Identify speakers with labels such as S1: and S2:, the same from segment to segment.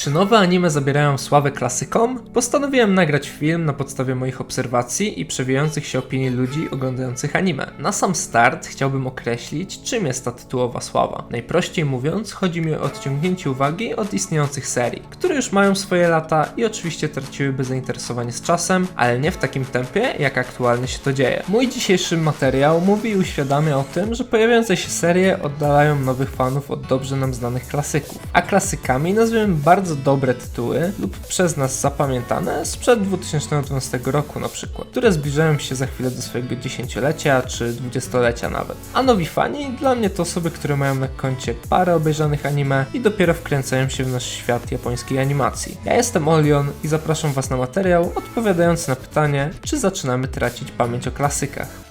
S1: Czy nowe anime zabierają sławę klasykom? Postanowiłem nagrać film na podstawie moich obserwacji i przewijających się opinii ludzi oglądających anime. Na sam start chciałbym określić, czym jest ta tytułowa sława. Najprościej mówiąc, chodzi mi o odciągnięcie uwagi od istniejących serii, które już mają swoje lata i oczywiście traciłyby zainteresowanie z czasem, ale nie w takim tempie, jak aktualnie się to dzieje. Mój dzisiejszy materiał mówi i uświadamia o tym, że pojawiające się serie oddalają nowych fanów od dobrze nam znanych klasyków. A klasykami nazywamy bardzo dobre tytuły lub przez nas zapamiętane sprzed 2012 roku na przykład, które zbliżają się za chwilę do swojego dziesięciolecia czy dwudziestolecia nawet. A nowi fani dla mnie to osoby, które mają na koncie parę obejrzanych anime i dopiero wkręcają się w nasz świat japońskiej animacji. Ja jestem Olion i zapraszam Was na materiał odpowiadający na pytanie, czy zaczynamy tracić pamięć o klasykach.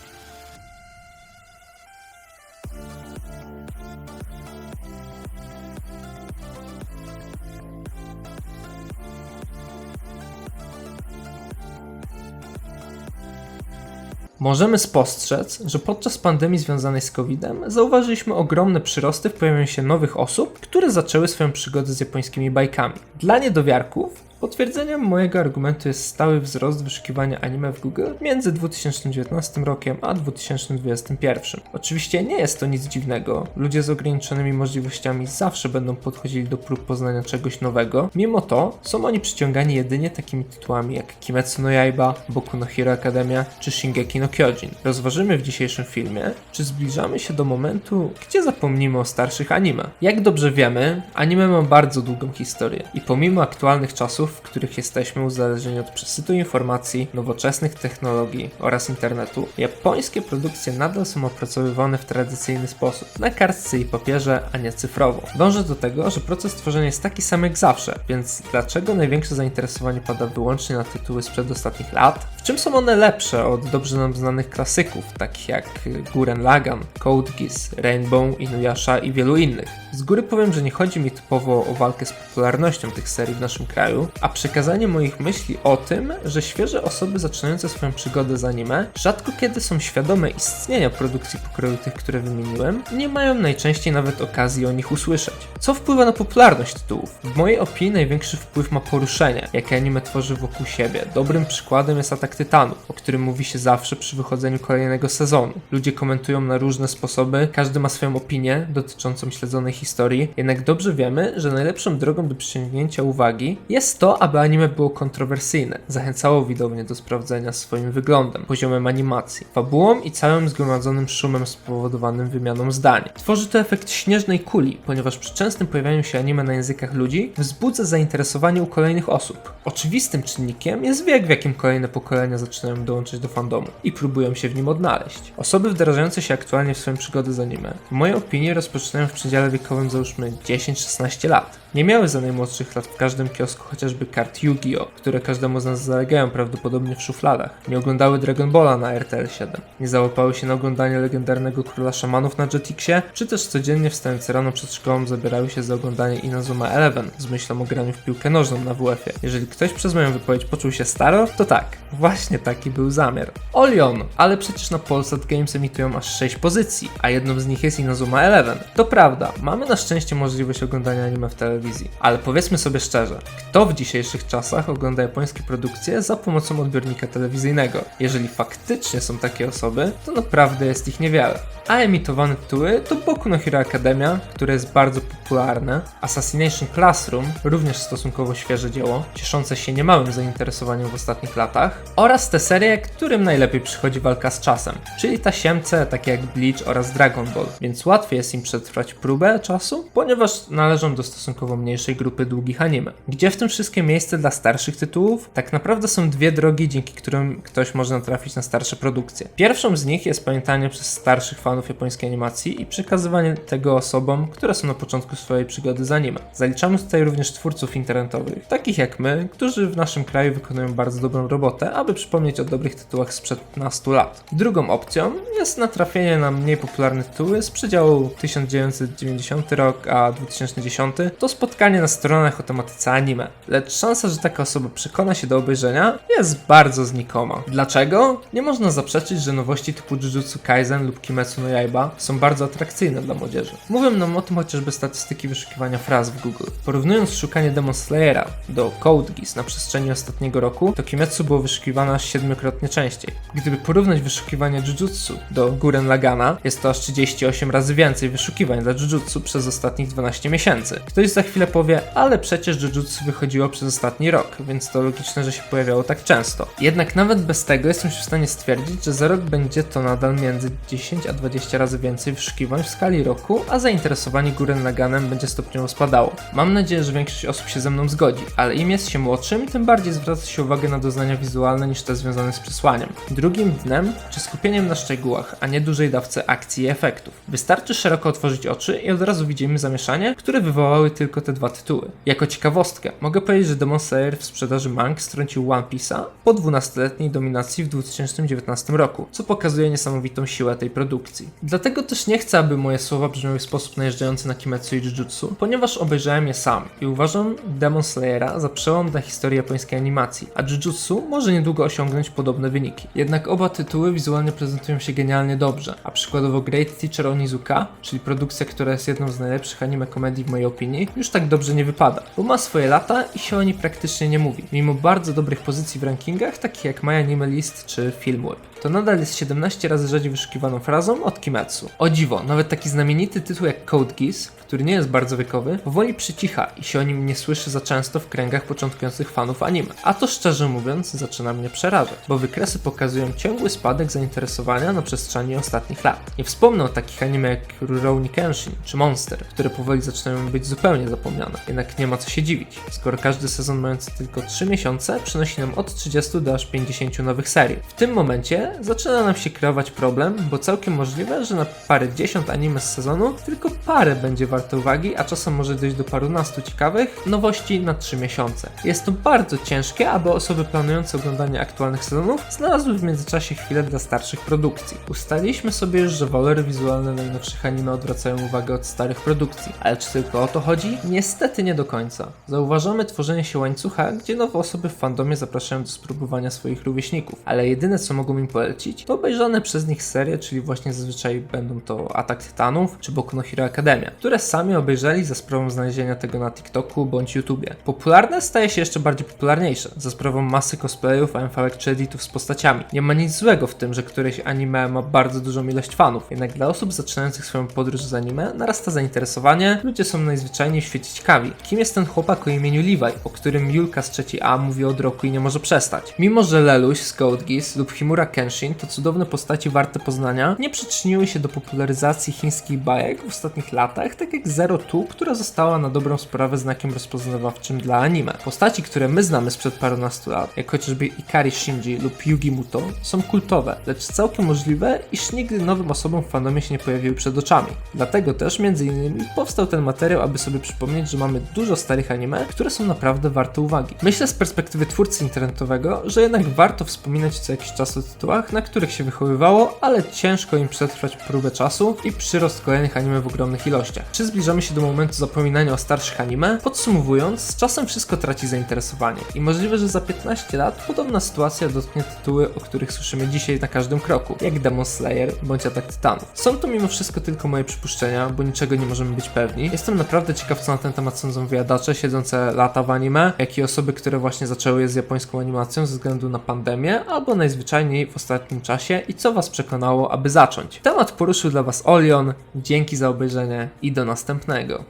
S1: Możemy spostrzec, że podczas pandemii związanej z COVID-em zauważyliśmy ogromne przyrosty w pojawieniu się nowych osób, które zaczęły swoją przygodę z japońskimi bajkami. Dla niedowiarków Potwierdzeniem mojego argumentu jest stały wzrost wyszukiwania anime w Google między 2019 rokiem a 2021. Oczywiście nie jest to nic dziwnego, ludzie z ograniczonymi możliwościami zawsze będą podchodzili do prób poznania czegoś nowego, mimo to są oni przyciągani jedynie takimi tytułami jak Kimetsu no Yaiba, Boku no Hero Academia czy Shingeki no Kyojin. Rozważymy w dzisiejszym filmie, czy zbliżamy się do momentu, gdzie zapomnimy o starszych anime. Jak dobrze wiemy, anime ma bardzo długą historię i pomimo aktualnych czasów, w których jesteśmy uzależnieni od przesytu informacji, nowoczesnych technologii oraz internetu, japońskie produkcje nadal są opracowywane w tradycyjny sposób, na kartce i papierze, a nie cyfrowo. Dążę do tego, że proces tworzenia jest taki sam jak zawsze, więc dlaczego największe zainteresowanie pada wyłącznie na tytuły sprzed ostatnich lat? Czym są one lepsze od dobrze nam znanych klasyków, takich jak Guren Lagann, Code Geass, Rainbow, Inuyasha i wielu innych? Z góry powiem, że nie chodzi mi typowo o walkę z popularnością tych serii w naszym kraju, a przekazanie moich myśli o tym, że świeże osoby zaczynające swoją przygodę z anime rzadko kiedy są świadome istnienia produkcji pokroju tych, które wymieniłem, nie mają najczęściej nawet okazji o nich usłyszeć. Co wpływa na popularność tytułów? W mojej opinii największy wpływ ma poruszenie, jakie anime tworzy wokół siebie. Dobrym przykładem jest Atak Tytanów, o którym mówi się zawsze przy wychodzeniu kolejnego sezonu. Ludzie komentują na różne sposoby, każdy ma swoją opinię dotyczącą śledzonej historii, jednak dobrze wiemy, że najlepszą drogą do przyciągnięcia uwagi jest to, aby anime było kontrowersyjne, zachęcało widownię do sprawdzenia swoim wyglądem, poziomem animacji, fabułą i całym zgromadzonym szumem spowodowanym wymianą zdań. Tworzy to efekt śnieżnej kuli, ponieważ przy częstym pojawianiu się anime na językach ludzi wzbudza zainteresowanie u kolejnych osób. Oczywistym czynnikiem jest wiek, w jakim kolejne pokolenia zaczynają dołączyć do fandomu i próbują się w nim odnaleźć. Osoby wdrażające się aktualnie w swoją przygodę z anime, w mojej opinii rozpoczynają w przedziale wiekowym załóżmy 10-16 lat. Nie miały za najmłodszych lat w każdym kiosku chociażby kart Yu-Gi-Oh!, które każdemu z nas zalegają prawdopodobnie w szufladach. Nie oglądały Dragon Balla na RTL 7. Nie załapały się na oglądanie legendarnego króla szamanów na Jetixie, czy też codziennie wstając rano przed szkołą zabierały się za oglądanie Inazuma Eleven z myślą o graniu w piłkę nożną na WF-ie. Jeżeli ktoś przez moją wypowiedź poczuł się staro, to tak, właśnie taki był zamiar. Olion, ale przecież na Polsat Games emitują aż 6 pozycji, a jedną z nich jest Inazuma Eleven. To prawda, mamy na szczęście możliwość oglądania anime w telewizji, ale powiedzmy sobie szczerze, kto w dzisiejszych czasach ogląda japońskie produkcje za pomocą odbiornika telewizyjnego? Jeżeli faktycznie są takie osoby, to naprawdę jest ich niewiele. A emitowane tytuły to Boku no Hero Academia, które jest bardzo popularne, Assassination Classroom, również stosunkowo świeże dzieło, cieszące się niemałym zainteresowaniem w ostatnich latach, oraz te serie, którym najlepiej przychodzi walka z czasem, czyli tasiemce takie jak Bleach oraz Dragon Ball, więc łatwiej jest im przetrwać próbę czasu, ponieważ należą do stosunkowo mniejszej grupy długich anime. Gdzie w tym wszystkim miejsce dla starszych tytułów? Tak naprawdę są dwie drogi, dzięki którym ktoś może natrafić na starsze produkcje. Pierwszą z nich jest pamiętanie przez starszych fanów japońskiej animacji i przekazywanie tego osobom, które są na początku swojej przygody z anime. Zaliczamy tutaj również twórców internetowych, takich jak my, którzy w naszym kraju wykonują bardzo dobrą robotę, aby przypomnieć o dobrych tytułach sprzed 15 lat. Drugą opcją jest natrafienie na mniej popularne tytuły z przedziału 1990 rok a 2010 to spotkanie na stronach o tematyce anime, lecz szansa, że taka osoba przekona się do obejrzenia jest bardzo znikoma. Dlaczego? Nie można zaprzeczyć, że nowości typu Jujutsu Kaisen lub Kimetsu no Yaiba są bardzo atrakcyjne dla młodzieży. Mówią nam o tym chociażby statystyki wyszukiwania fraz w Google. Porównując szukanie Demon Slayera do Code Geass na przestrzeni ostatniego roku, to Kimetsu było wyszukiwane aż siedmiokrotnie częściej. Gdyby porównać wyszukiwanie Jujutsu do Guren Lagana, jest to aż 38 razy więcej wyszukiwań dla Jujutsu przez ostatnich 12 miesięcy. Ktoś za chwilę powie, ale przecież Jujutsu wychodziło przez ostatni rok, więc to logiczne, że się pojawiało tak często. Jednak nawet bez tego jestem w stanie stwierdzić, że za rok będzie to nadal między 10 a 20 razy więcej wyszukiwań w skali roku, a zainteresowanie Guren Laganem będzie stopniowo spadało. Mam nadzieję, że większość osób się ze mną zgodzi, ale im jest się młodszym, tym bardziej zwraca się uwagę na doznania wizualne niż te związane z przesłaniem. Drugim dnem, czy skupieniem na szczegółach, a nie dużej dawce akcji i efektów. Wystarczy szeroko otworzyć oczy i od razu widzimy zamieszanie, które wywołały tylko te dwa tytuły. Jako ciekawostkę, mogę powiedzieć, że Demon Slayer w sprzedaży mang strącił One Piece'a po 12-letniej dominacji w 2019 roku, co pokazuje niesamowitą siłę tej produkcji. Dlatego też nie chcę, aby moje słowa brzmiały w sposób najeżdżający na Kimetsu i Jujutsu, ponieważ obejrzałem je sam i uważam Demon Slayera za przełom dla historii japońskiej animacji, a Jujutsu może niedługo osiągnąć podobne wyniki. Jednak oba tytuły wizualnie prezentują się genialnie dobrze, a przykładowo Great Teacher Onizuka, czyli produkcja, która jest jedną z najlepszych anime komedii w mojej opinii, już tak dobrze nie wypada, bo ma swoje lata i się o niej praktycznie nie mówi, mimo bardzo dobrych pozycji w rankingach, takich jak My Anime List czy Filmweb. To nadal jest 17 razy rzadziej wyszukiwaną frazą od Kimetsu. O dziwo, nawet taki znamienity tytuł jak Code Geass, który nie jest bardzo wiekowy, powoli przycicha i się o nim nie słyszy za często w kręgach początkujących fanów anime. A to szczerze mówiąc zaczyna mnie przerażać, bo wykresy pokazują ciągły spadek zainteresowania na przestrzeni ostatnich lat. Nie wspomnę o takich anime jak Rurouni Kenshin czy Monster, które powoli zaczynają być zupełnie zapomniane. Jednak nie ma co się dziwić, skoro każdy sezon mający tylko 3 miesiące przynosi nam od 30 do aż 50 nowych serii. W tym momencie zaczyna nam się kreować problem, bo całkiem możliwe, że na parę dziesiąt anime z sezonu tylko parę będzie warte uwagi, a czasem może dojść do parunastu ciekawych nowości na 3 miesiące. Jest to bardzo ciężkie, aby osoby planujące oglądanie aktualnych sezonów znalazły w międzyczasie chwilę dla starszych produkcji. Ustaliliśmy sobie już, że walory wizualne najnowszych anime odwracają uwagę od starych produkcji, ale czy tylko o to chodzi? Niestety nie do końca. Zauważamy tworzenie się łańcucha, gdzie nowe osoby w fandomie zapraszają do spróbowania swoich rówieśników, ale jedyne co mogą im to obejrzane przez nich serie, czyli właśnie zazwyczaj będą to Atak Tytanów czy Boku no Hero Academia, które sami obejrzeli za sprawą znalezienia tego na TikToku bądź YouTubie. Popularne staje się jeszcze bardziej popularniejsze, za sprawą masy cosplayów, AMV czy editów z postaciami. Nie ma nic złego w tym, że któreś anime ma bardzo dużą ilość fanów, jednak dla osób zaczynających swoją podróż z anime narasta zainteresowanie, ludzie są najzwyczajniej w świecie ciekawi. Kim jest ten chłopak o imieniu Levi, o którym Julka z 3A mówi od roku i nie może przestać? Mimo, że Leluś z Code Geass lub Himura Kenshin to cudowne postaci warte poznania, nie przyczyniły się do popularyzacji chińskich bajek w ostatnich latach, tak jak Zero Two, która została na dobrą sprawę znakiem rozpoznawawczym dla anime. Postaci, które my znamy sprzed parunastu lat, jak chociażby Ikari Shinji lub Yugi Muto, są kultowe, lecz całkiem możliwe, iż nigdy nowym osobom w fandomie się nie pojawiły przed oczami. Dlatego też między innymi powstał ten materiał, aby sobie przypomnieć, że mamy dużo starych anime, które są naprawdę warte uwagi. Myślę z perspektywy twórcy internetowego, że jednak warto wspominać co jakiś czas o tytułach, na których się wychowywało, ale ciężko im przetrwać próbę czasu i przyrost kolejnych anime w ogromnych ilościach. Czy zbliżamy się do momentu zapominania o starszych anime? Podsumowując, z czasem wszystko traci zainteresowanie i możliwe, że za 15 lat podobna sytuacja dotknie tytuły, o których słyszymy dzisiaj na każdym kroku, jak Demon Slayer bądź Atak Tytanów. Są to mimo wszystko tylko moje przypuszczenia, bo niczego nie możemy być pewni. Jestem naprawdę ciekaw, co na ten temat sądzą wyjadacze siedzące lata w anime, jak i osoby, które właśnie zaczęły je z japońską animacją ze względu na pandemię, albo najzwyczajniej w ostatnim czasie i co Was przekonało, aby zacząć. Temat poruszył dla Was Olion, dzięki za obejrzenie i do następnego.